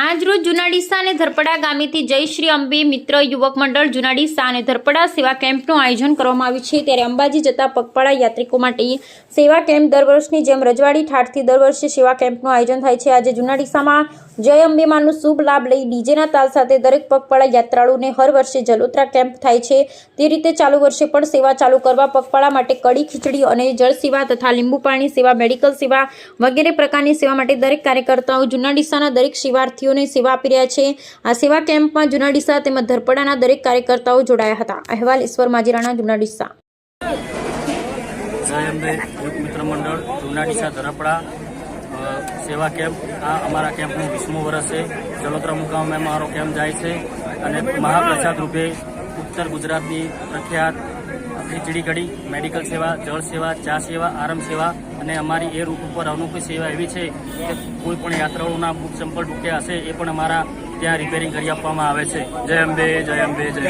આજ રોજ જૂના અને ધરપડા ગામેથી જય શ્રી અંબે મિત્ર યુવક મંડળ જુનાડીસા અને ધરપડા સેવા કેમ્પનું આયોજન કરવામાં આવ્યું છે. ત્યારે અંબાજી જતા પગપાળા યાત્રિકો માટે સેવા કેમ્પ દર વર્ષની જેમ રજવાડી ઠાઠથી દર વર્ષે સેવા કેમ્પનું આયોજન થાય છે. આજે જુનાડીસામાં જય અંબેમાનો શુભ લાભ લઈ ડીજેના તાલ સાથે દરેક પગપાળા યાત્રાળુને હર વર્ષે જલોત્રા કેમ્પ થાય છે. તે રીતે ચાલુ વર્ષે પણ સેવા ચાલુ કરવા પગપાળા માટે કડી ખીચડી અને જળ સેવા તથા લીંબુ પાણી સેવા, મેડિકલ સેવા વગેરે પ્રકારની સેવા માટે દરેક કાર્યકર્તાઓ જુનાડીસાના દરેક દરેક શિવાર્થીઓને સેવા આપી રહ્યા છે. આ સેવા કેમ્પમાં જૂના ડીસા તેમજ ધરપડાના દરેક કાર્યકર્તાઓ જોડાયા હતા. અહેવાલ ઈશ્વર માજીરાણા જૂના ડીસા જય અંબે જૂનાડીસા ધરપડા સેવા કેમ્પ. આ અમારા કેમ્પનું વીસમું વર્ષ છે. જલોત્રા મુકામે મારો કેમ્પ જાય છે અને મહાપ્રસાદ રૂપે ઉત્તર ગુજરાતની પ્રખ્યાત ખીચડી કઢી મેડિકલ સેવા, જળ સેવા, ચા સેવા, આરામ સેવા અને અમારી એ રૂટ ઉપર અનુકૂળ સેવા એવી છે કે કોઈ પણ યાત્રાળુના બુક સંપલ તૂટ્યા હશે એ પણ અમારા ત્યાં રિપેરિંગ કરી આપવામાં આવે છે. જય અંબે જય અંબે, જય